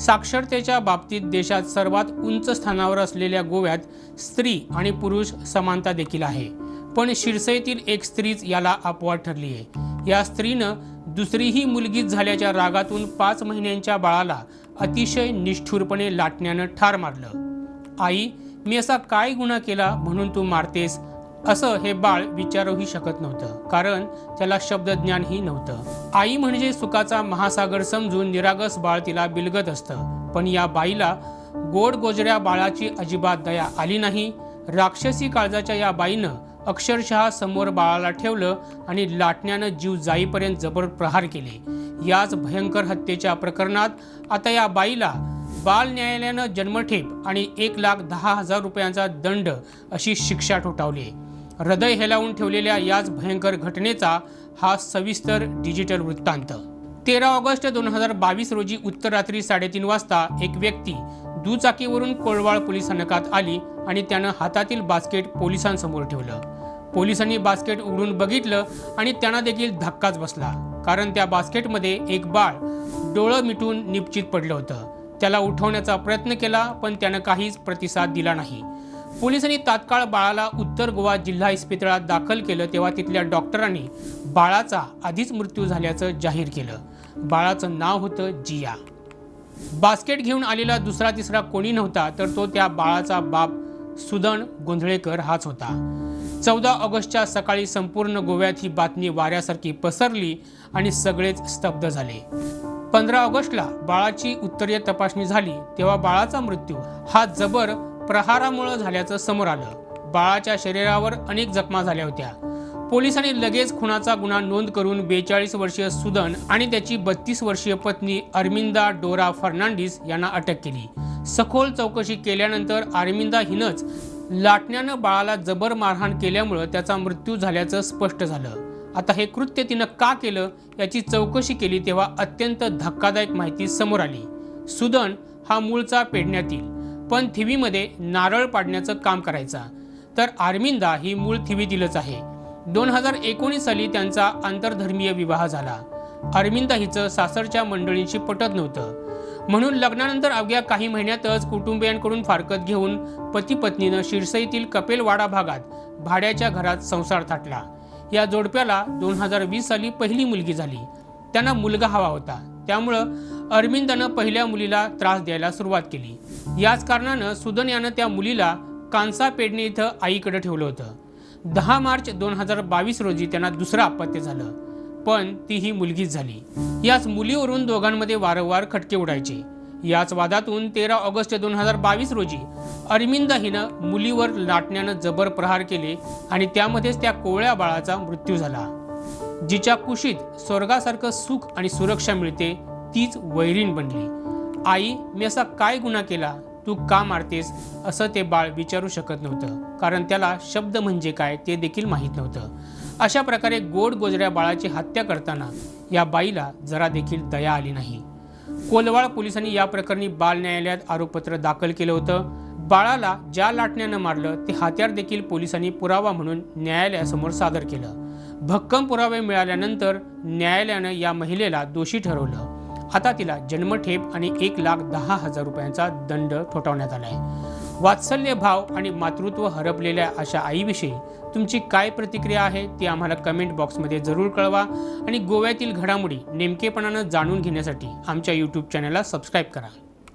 साक्षरतेच्या बाबतीत देशात सर्वात उंच स्थानावर असलेल्या गोव्यात स्त्री आणि पुरुष समानता देखील आहे. पण शिरसईतील एक स्त्रीच याला अपवाद ठरली आहे या स्त्रीनं दुसरीही मुलगीच झाल्याच्या रागातून पाच महिन्यांच्या बाळाला अतिशय निष्ठुरपणे लाटण्यानं ठार मारलं. आई मी असा काय गुन्हा केला म्हणून तू मारतेस? असं हे बाळ विचारूही शकत नव्हतं कारण त्याला शब्दज्ञानही नव्हतं. आई म्हणजे सुखाचा महासागर समजून निरागस बाळ तिला बिलगत असतं पण या बाईला गोड गोजऱ्या बाळाची अजिबात दया आली नाही. राक्षसी काळजाच्या या बाईनं अक्षरशः समोर बाळाला ठेवलं आणि लाटण्यानं जीव जाईपर्यंत जबर प्रहार केले. याच भयंकर हत्येच्या प्रकरणात आता या बाईला बाल न्यायालयानं जन्मठेप आणि एक लाख दहा हजार रुपयांचा दंड अशी शिक्षा ठोठावली हृदय हेलावून ठेवलेल्या याच भयंकर घटनेचा हा सविस्तर डिजिटल वृत्तांत. तेरा ऑगस्ट दोन हजार बावीस रोजी उत्तर रात्री साडेतीन वाजता एक व्यक्ती दुचाकीवरून कोळवाळ पोलीस स्थानकात आली आणि त्यानं हातातील बास्केट पोलिसांसमोर ठेवलं. पोलिसांनी बास्केट उघडून बघितलं आणि त्यांना देखील धक्काच बसला कारण त्या बास्केटमध्ये एक बाळ डोळं मिटून निपचित पडलं होतं. त्याला उठवण्याचा प्रयत्न केला पण त्यानं काहीच प्रतिसाद दिला नाही. पोलिसांनी तात्काळ बाळाला उत्तर गोवा जिल्हा इस्पितळात दाखल केलं तेव्हा तिथल्या डॉक्टरांनी बाळाचा आधीच मृत्यू झाल्याचं जाहीर केलं. बाळाचं नाव होतं जिया. बास्केट घेऊन आलेला दुसरा तिसरा कोणी नव्हता तर तो त्या बाळाचा बाप सुदन गोंधळेकर हाच होता. चौदा ऑगस्टच्या सकाळी संपूर्ण गोव्यात ही बातमी वाऱ्यासारखी पसरली आणि सगळेच स्तब्ध झाले. पंधरा ऑगस्टला बाळाची उत्तरीय तपासणी झाली तेव्हा बाळाचा मृत्यू. हा जबर प्रहारामुळे झाल्याचं समोर आलं. बाळाच्या शरीरावर अनेक जखमा झाल्या होत्या. पोलिसांनी लगेच खुनाचा गुन्हा नोंद करून बेचाळीस वर्षीय सुदन आणि त्याची बत्तीस वर्षीय पत्नी अर्मिंदा डोरा फर्नांडिस यांना अटक केली. सखोल चौकशी केल्यानंतर अर्मिंदा हिनंच लाटण्यानं बाळाला जबर मारहाण केल्यामुळं त्याचा मृत्यू झाल्याचं स्पष्ट झालं. आता हे कृत्य तिनं का केलं याची चौकशी केली तेव्हा अत्यंत धक्कादायक माहिती समोर आली. सुदन हा मूळचा पेडण्यातील पण थिवीमध्ये नारळ पाडण्याचं काम करायचा. तर आर्मिंदा ही मूळ थिवीतीलच आहे. दोन हजार एकोणीस साली त्यांचा आंतरधर्मीय विवाह झाला. अरविंदा हिचं सासरच्या मंडळींशी पटत नव्हतं. म्हणून लग्नानंतर अवघ्या काही महिन्यातच कुटुंबियांकडून फारकत घेऊन पती पत्नीनं शिरसईतील कपेलवाडा भागात भाड्याच्या घरात संसार थाटला. या जोडप्याला दोन हजार वीस साली पहिली मुलगी झाली. त्यांना मुलगा हवा होता. त्यामुळं अरविंदानं पहिल्या मुलीला त्रास द्यायला सुरुवात केली. याच कारणानं सुदन यानं त्या मुलीला कांसा पेडणे इथं आईकडे ठेवलं होतं. दहा मार्च दोन हजार बावीस रोजी त्यांना दुसरं अपत्य झालं पण ती ही मुलगीच झाली. याच मुलीवरून दोघांमध्ये वारंवार खटके उडायचे. याच वादातून तेरा ऑगस्ट दोन हजार बावीस रोजी अरविंदा हिनं मुलीवर लाटण्यानं जबर प्रहार केले आणि त्यामध्येच त्या कोवळ्या बाळाचा मृत्यू झाला. जिच्या कुशीत स्वर्गासारखं सुख आणि सुरक्षा मिळते तीच वैरीण बनली. आई मी असा काय गुन्हा केला? तू का मारतेस? असं ते बाळ विचारू शकत नव्हतं कारण त्याला शब्द म्हणजे काय ते देखील माहीत नव्हतं. अशा प्रकारे गोड गोजऱ्या बाळाची हत्या करताना या बाईला जरा देखील दया आली नाही. कोलवाड पोलिसांनी या प्रकरणी बाल न्यायालयात आरोपपत्र दाखल केलं होतं. बाळाला ज्या लाटण्यानं मारलं ते हत्यार देखील पोलिसांनी पुरावा म्हणून न्यायालयासमोर सादर केलं. भक्कम पुरावे मिळाल्यानंतर न्यायालयानं या महिलेला दोषी ठरवलं. आता तिला जन्मठेप आणि एक लाख दहा हजार रुपयांचा दंड ठोठावण्यात आलाय. वात्सल्य भाव आणि मातृत्व हरपलेल्या अशा आईविषयी तुमची काय प्रतिक्रिया आहे ती आम्हाला कमेंट बॉक्समध्ये जरूर कळवा आणि गोव्यातील घडामोडी नेमकेपणानं जाणून घेण्यासाठी आमच्या यूट्यूब चॅनलला सबस्क्राईब करा.